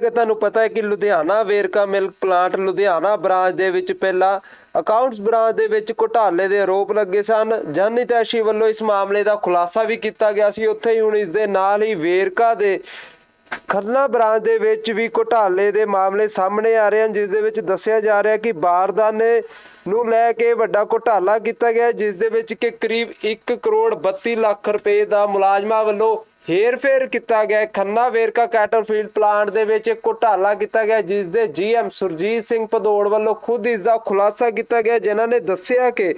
ਕਿ ਤੁਹਾਨੂੰ ਪਤਾ ਹੈ ਕਿ Ludhiana Verka milk plant Ludhiana branch ਦੇ ਵਿੱਚ ਪਹਿਲਾਂ ਅਕਾਊਂਟਸ ਬ੍ਰਾਂਚ ਦੇ ਵਿੱਚ ਘੁਟਾਲੇ ਦੇ ਆਰੋਪ ਲੱਗੇ ਸਨ। ਜਨ ਤੈਸ਼ੀ ਵੱਲੋਂ ਇਸ ਮਾਮਲੇ ਦਾ ਖੁਲਾਸਾ ਵੀ ਕੀਤਾ ਗਿਆ ਸੀ। ਉੱਥੇ ਹੀ ਹੁਣ ਇਸ ਦੇ ਨਾਲ ਹੀ ਵੇਰਕਾ ਦੇ ਖੰਨਾ ਬ੍ਰਾਂਚ ਦੇ ਵਿੱਚ ਵੀ ਘੁਟਾਲੇ ਦੇ ਮਾਮਲੇ ਸਾਹਮਣੇ ਆ ਰਹੇ ਹਨ ਜਿਸ ਦੇ ਵਿੱਚ ਦੱਸਿਆ ਜਾ ਰਿਹਾ ਕਿ ਬਾਰਦਾਨੇ ਨੂੰ ਲੈ ਕੇ ਵੱਡਾ ਘੁਟਾਲਾ ਕੀਤਾ ਗਿਆ ਹੈ, ਜਿਸ ਦੇ ਵਿੱਚ ਕਿ ਕਰੀਬ 1 ਕਰੋੜ 32 ਲੱਖ ਰੁਪਏ ਦਾ ਮੁਲਾਜ਼ਮਾਂ ਵੱਲੋਂ ਹੇਰ-ਫੇਰ ਕੀਤਾ ਗਿਆ ਖੰਨਾ ਵੇਰਕਾ ਕੈਟਲਫੀਲਡ ਪਲਾਂਟ ਦੇ ਵਿੱਚ ਇੱਕ ਘੁਟਾਲਾ ਕੀਤਾ ਗਿਆ ਹੈ, ਜਿਸ ਦੇ ਜੀਐਮ ਸੁਰਜੀਤ ਸਿੰਘ ਭਦੌੜ ਵੱਲੋਂ ਖੁਦ ਇਸ ਦਾ ਖੁਲਾਸਾ ਕੀਤਾ ਗਿਆ ਹੈ, ਜਿਨ੍ਹਾਂ ਨੇ ਦੱਸਿਆ ਕਿ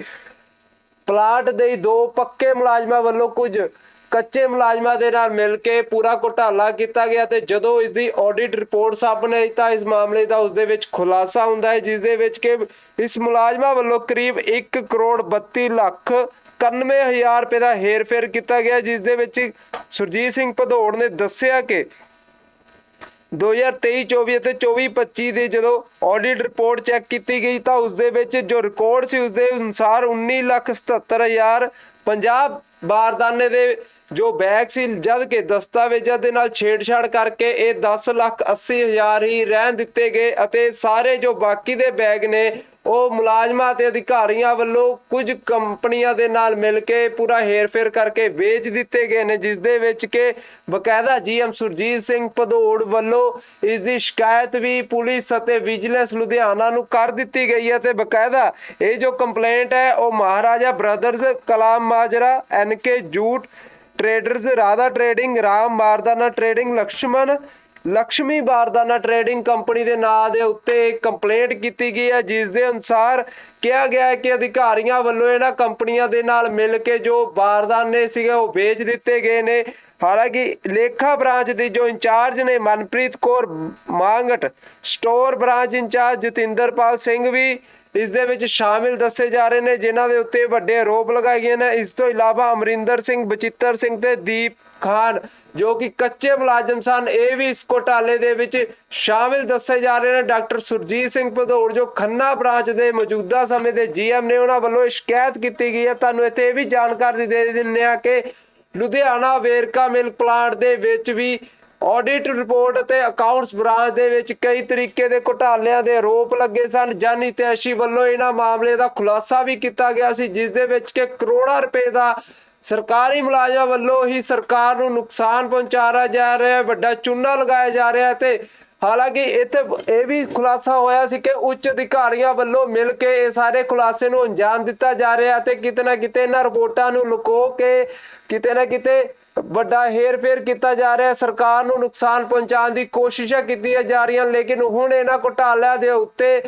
ਪਲਾਂਟ ਦੇ ਦੋ ਪੱਕੇ ਮੁਲਾਜ਼ਮਾਂ ਵੱਲੋਂ ਕੁਝ ਕੱਚੇ ਮੁਲਾਜ਼ਮਾਂ ਦੇ ਨਾਲ ਮਿਲ ਕੇ ਪੂਰਾ ਘੁਟਾਲਾ ਕੀਤਾ ਗਿਆ ਤੇ ਜਦੋਂ ਇਸ ਦੀ ਆਡਿਟ ਰਿਪੋਰਟ ਸਾਹਮਣੇ ਆਈ ਤਾਂ ਇਸ ਮਾਮਲੇ ਦਾ ਉਸ ਦੇ ਵਿੱਚ ਖੁਲਾਸਾ ਹੁੰਦਾ ਹੈ ਜਿਸ ਦੇ ਵਿੱਚ ਕਿ ਇਸ ਮੁਲਾਜ਼ਮਾਂ ਵੱਲੋਂ ਕਰੀਬ 1 ਕਰੋੜ 32 ਲੱਖ 91000 ਰੁਪਏ ਦਾ ਹੇਰ-ਫੇਰ ਕੀਤਾ ਗਿਆ ਜਿਸ ਦੇ ਵਿੱਚ ਸੁਰਜੀਤ ਸਿੰਘ ਭਦੌੜ ਨੇ ਦੱਸਿਆ ਕਿ 2023-24 ਅਤੇ 24-25 ਦੀ ਜਦੋਂ ਆਡਿਟ ਰਿਪੋਰਟ ਚੈੱਕ ਕੀਤੀ ਗਈ ਤਾਂ ਉਸ ਦੇ ਵਿੱਚ ਜੋ ਰਿਕਾਰਡ ਸੀ ਉਸ ਦੇ ਅਨੁਸਾਰ 19,77,000 ਪੰਜਾਬ ਬਾਰਦਾਨੇ ਦੇ ਜੋ ਬੈਗ ਸੀ ਜਦ ਕਿ ਦਸਤਾਵੇਜ਼ਾਂ ਦੇ ਨਾਲ ਛੇੜਛਾੜ ਕਰਕੇ ਇਹ 10,80,000 ਹੀ ਰਹਿਣ ਦਿੱਤੇ ਗਏ ਅਤੇ ਸਾਰੇ ਜੋ ਬਾਕੀ ਦੇ ਬੈਗ ਨੇ ਉਹ ਮੁਲਾਜ਼ਮਾਂ ਤੇ ਅਧਿਕਾਰੀਆਂ ਵੱਲੋਂ ਕੁਝ ਕੰਪਨੀਆਂ ਦੇ ਨਾਲ ਮਿਲ ਕੇ ਪੂਰਾ ਹੇਰਫੇਰ ਕਰਕੇ ਵੇਚ ਦਿੱਤੇ ਗਏ ਨੇ, ਜਿਸ ਦੇ ਵਿੱਚ ਕਿ ਬਕਾਇਦਾ ਜੀਐਮ ਸੁਰਜੀਤ ਸਿੰਘ ਭਦੌੜ ਵੱਲੋਂ ਇਸ ਦੀ ਸ਼ਿਕਾਇਤ ਵੀ ਪੁਲਿਸ ਅਤੇ ਵਿਜੀਲੈਂਸ ਲੁਧਿਆਣਾ ਨੂੰ ਕਰ ਦਿੱਤੀ ਗਈ ਹੈ ਤੇ ਬਕਾਇਦਾ ਇਹ ਜੋ ਕੰਪਲੇਂਟ ਹੈ, ਉਹ Maharaja brothers Kalam Majra N K jute, traders Radha trading, Ram ਮਾਰਦਾਨਾ trading Lakshman Lakshmi ਬਾਰਦਾਨਾ trading company ਦੇ ਨਾਂ ਦੇ ਉੱਤੇ ਕੰਪਲੇਂਟ ਕੀਤੀ ਗਈ ਹੈ, ਜਿਸ ਦੇ ਅਨੁਸਾਰ ਕਿਹਾ ਗਿਆ ਹੈ ਕਿ ਅਧਿਕਾਰੀਆਂ ਵੱਲੋਂ ਇਹਨਾਂ ਕੰਪਨੀਆਂ ਦੇ ਨਾਲ ਮਿਲ ਕੇ ਜੋ ਬਾਰਦਾਨੇ ਸੀਗੇ, ਉਹ ਵੇਚ ਦਿੱਤੇ ਗਏ ਨੇ। ਹਾਲਾਂਕਿ ਲੇਖਾ ਬ੍ਰਾਂਚ ਦੀ ਜੋ ਇੰਚਾਰਜ ਨੇ Manpreet Kaur Mangat, store branch incharge Jatinderpal Singh ਵੀ ਇਸ ਦੇ ਵਿੱਚ ਸ਼ਾਮਿਲ ਦੱਸੇ ਜਾ ਰਹੇ ਨੇ, ਜਿਨ੍ਹਾਂ ਦੇ ਉੱਤੇ ਵੱਡੇ ਆਰੋਪ ਲਗਾਏ ਗਏ ਨੇ। ਇਸ ਤੋਂ ਇਲਾਵਾ ਅਮਰਿੰਦਰ ਸਿੰਘ, ਬਚਿੱਤਰ ਸਿੰਘ ਤੇ ਦੀਪ ਖਾਨ, ਜੋ ਕਿ ਕੱਚੇ ਮੁਲਾਜ਼ਮ ਸਨ, ਇਹ ਵੀ ਇਸ ਘੋਟਾਲੇ ਦੇ ਵਿੱਚ ਸ਼ਾਮਿਲ ਦੱਸੇ ਜਾ ਰਹੇ ਨੇ। ਡਾਕਟਰ ਸੁਰਜੀਤ ਸਿੰਘ ਭਦੌੜ, ਜੋ ਖੰਨਾ ਬ੍ਰਾਂਚ ਦੇ ਮੌਜੂਦਾ ਸਮੇਂ ਦੇ ਜੀਐਮ ਨੇ, ਉਹਨਾਂ ਵੱਲੋਂ ਸ਼ਿਕਾਇਤ ਕੀਤੀ ਗਈ ਹੈ। ਤੁਹਾਨੂੰ ਇੱਥੇ ਇਹ ਵੀ ਜਾਣਕਾਰੀ ਦੇ ਦਿੰਦੇ ਆ ਕਿ ਲੁਧਿਆਣਾ ਵੇਰਕਾ ਮਿਲਕ ਪਲਾਂਟ ਦੇ ਵਿੱਚ ਵੀ ਆਡਿਟ ਰਿਪੋਰਟ ਅਤੇ ਅਕਾਊਂਟਸ ਬ੍ਰਾਂਚ ਦੇ ਵਿੱਚ ਕਈ ਤਰੀਕੇ ਦੇ ਘੁਟਾਲਿਆਂ ਦੇ ਆਰੋਪ ਲੱਗੇ ਸਨ। ਜਨ ਹਿਤੈਸ਼ੀ ਵੱਲੋਂ ਇਹਨਾਂ ਮਾਮਲੇ ਦਾ ਖੁਲਾਸਾ ਵੀ ਕੀਤਾ ਗਿਆ ਸੀ, ਜਿਸ ਦੇ ਵਿੱਚ ਕਿ ਕਰੋੜਾਂ ਰੁਪਏ ਦਾ ਸਰਕਾਰੀ ਮੁਲਾਜ਼ਮਾਂ ਵੱਲੋਂ ਹੀ ਸਰਕਾਰ ਨੂੰ ਨੁਕਸਾਨ ਪਹੁੰਚਾਇਆ ਜਾ ਰਿਹਾ ਹੈ ਵੱਡਾ ਚੂਨਾ ਲਗਾਇਆ ਜਾ ਰਿਹਾ ਹੈ ਤੇ ਹਾਲਾਂਕਿ ਇੱਥੇ ਇਹ ਵੀ ਖੁਲਾਸਾ ਹੋਇਆ ਸੀ ਕਿ ਉੱਚ ਅਧਿਕਾਰੀਆਂ ਵੱਲੋਂ ਮਿਲ ਕੇ ਇਹ ਸਾਰੇ ਖੁਲਾਸੇ ਨੂੰ ਅੰਜਾਮ ਦਿੱਤਾ ਜਾ ਰਿਹਾ ਤੇ ਕਿਤੇ ਨਾ ਕਿਤੇ ਇਹਨਾਂ ਰਿਪੋਰਟਾਂ ਨੂੰ ਲੁਕੋ ਕੇ ਕਿਤੇ ਨਾ ਕਿਤੇ ਵੱਡਾ ਹੇਰ-ਫੇਰ ਕੀਤਾ ਜਾ ਰਿਹਾ ਹੈ। ਸਰਕਾਰ ਨੂੰ ਨੁਕਸਾਨ ਪਹੁੰਚਾਉਣ ਦੀ ਕੋਸ਼ਿਸ਼ਾਂ ਕੀਤੀਆਂ ਜਾ ਰਹੀਆਂ ਲੇਕਿਨ ਹੁਣ ਇਹਨਾਂ ਘੁਟਾਲਿਆਂ ਦੇ ਉੱਤੇ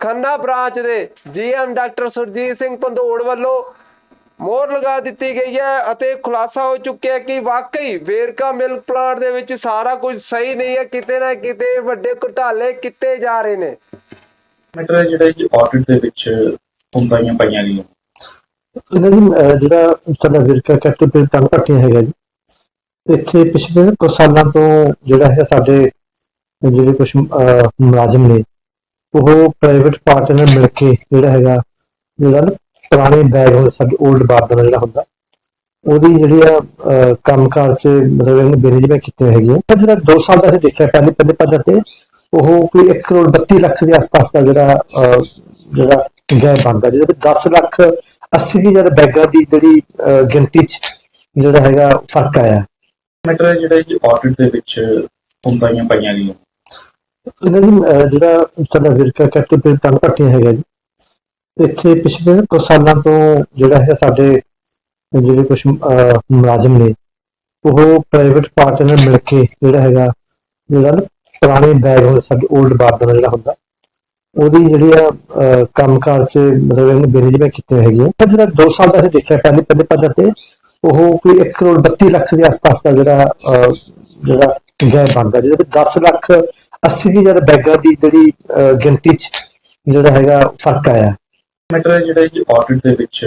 ਖੰਨਾ ਬ੍ਰਾਂਚ ਦੇ ਜੀਐਮ ਡਾਕਟਰ ਸੁਰਜੀਤ ਸਿੰਘ ਪੰਧੋੜ ਵੱਲੋਂ ਮੋਹਰ ਲਗਾ ਦਿੱਤੀ ਗਈ ਹੈ ਅਤੇ ਖੁਲਾਸਾ ਹੋ ਚੁੱਕਿਆ ਹੈ ਕਿ ਵਾਕਈ ਵੇਰਕਾ ਮਿਲਕ ਪਲਾਂਟ ਦੇ ਵਿੱਚ ਸਾਰਾ ਕੁਝ ਸਹੀ ਨਹੀਂ ਹੈ ਕਿਤੇ ਨਾ ਕਿਤੇ ਵੱਡੇ ਘੁਟਾਲੇ ਕੀਤੇ ਜਾ ਰਹੇ ਨੇ। ਮੈਟਰ ਜਿਹੜਾ ਜੀ ਆਡਿਟ ਦੇ ਵਿੱਚ ਹੁੰਦਾਈਆਂ ਪਾਈਆਂ ਗਈਆਂ। ਇਹਨਾਂ ਦੀ ਜਿਹੜਾ ਸਾਡਾ ਵਿਰਕਾ ਕੱਟ ਤੇ ਤੰਗ ਪੱਟੀਆਂ ਹੈਗਾ ਜੀ ਇੱਥੇ ਪਿਛਲੇ ਕੁਝ ਸਾਲਾਂ ਤੋਂ ਜਿਹੜਾ ਹੈ ਸਾਡੇ ਜਿਹੜੇ ਕੁਝ ਮੁਲਾਜ਼ਮ ਨੇ ਉਹ ਪ੍ਰਾਈਵੇਟ ਪਾਰਟਨਰ ਮਿਲ ਕੇ ਜਿਹੜਾ ਹੈਗਾ ਜਿਹੜਾ ਨਾ ਪੁਰਾਣੇ ਬੈਗ ਹੁੰਦਾ ਸਾਡੇ 올ਡ ਬਾਰਦਾਂ ਜਿਹੜਾ ਹੁੰਦਾ ਉਹਦੀ ਜਿਹੜੀ ਆ ਅਹ, ਕੰਮਕਾਰ ਚ ਮਤਲਬ ਇਹਨੇ ਬੇਨਿਜਮੈਂਟ ਕੀਤੀਆਂ ਹੈਗੀਆਂ। ਪਰ ਜਿਹੜਾ 2 ਸਾਲ ਦਾ ਅਸੀਂ ਦੇਖਿਆ ਪਹਿਲੇ ਪਹਿਲੇ ਪੱਧਰ ਤੇ ਉਹ ਕੋਈ 1 ਕਰੋੜ 32 ਲੱਖ ਦੇ ਆਸ-ਪਾਸ ਦਾ ਜਿਹੜਾ ਅਹ, ਜਿਹੜਾ ਗੈਪ ਬਣਦਾ ਜਿਹਦੇ ਵਿੱਚ 10 ਲੱਖ 80 ਹਜ਼ਾਰ ਬੈਗਾਂ ਦੀ ਜਿਹੜੀ ਅਹ, ਗਿਣਤੀ ਚ ਜਿਹੜਾ ਹੈਗਾ ਫ਼ਰਕ ਆਇਆ। ਮੈਟਰ ਜਿਹੜਾ ਜੀ ਆਡਿਟ ਦੇ ਵਿੱਚ ਹੁੰਦਾਈਆਂ ਪਾਈਆਂ ਗਈਆਂ। ਇਹਨਾਂ ਦੀ ਅਹ, ਜਿਹੜਾ ਸਾਡਾ ਵਿਰਕਾ ਕੱਟ ਤੇ ਪੱਟੀਆਂ ਹੈਗਾ ਜੀ। ਇੱਥੇ ਪਿਛਲੇ ਕੁਝ ਸਾਲਾਂ ਤੋਂ ਜਿਹੜਾ ਹੈ ਸਾਡੇ ਜਿਹੜੇ ਕੁਝ ਮੁਲਾਜ਼ਮ ਨੇ ਉਹ ਪ੍ਰਾਈਵੇਟ ਪਾਰਟਨਰ ਮਿਲ ਕੇ ਜਿਹੜਾ ਹੈਗਾ ਜਿਹੜਾ ਨਾ ਪੁਰਾਣੇ ਬੈਗ ਹੁੰਦਾ ਸਾਡੇ 올ਡ ਬਾਰਦਾਂ ਦਾ ਜਿਹੜਾ ਹੁੰਦਾ ਉਹਦੀ ਜਿਹੜੀ ਆ ਅਹ, ਕੰਮਕਾਰ ਚ ਮਤਲਬ ਇਹਨੇ ਬੇਨਿਜਮੈਂਟ ਕੀਤੀਆਂ ਹੈਗੀਆਂ। ਪਰ ਜਿਹੜਾ 2 ਸਾਲ ਦਾ ਅਸੀਂ ਦੇਖਿਆ ਪਹਿਲੇ ਪਹਿਲੇ ਪੱਧਰ ਤੇ ਉਹ ਕੋਈ 1 ਕਰੋੜ 32 ਲੱਖ ਦੇ ਆਸ-ਪਾਸ ਦਾ ਜਿਹੜਾ ਜਿਹੜਾ ਗੈਪ ਬਣਦਾ, ਜਿਹਦੇ ਵਿੱਚ 10 ਲੱਖ 80 ਬੈਗਾਂ ਦੀ ਜਿਹੜੀ ਗਿਣਤੀ ਚ ਜਿਹੜਾ ਹੈਗਾ ਫ਼ਰਕ ਆਇਆ। ਮੈਟਰ ਜਿਹੜਾ ਜੀ ਆਡਿਟ ਦੇ ਵਿੱਚ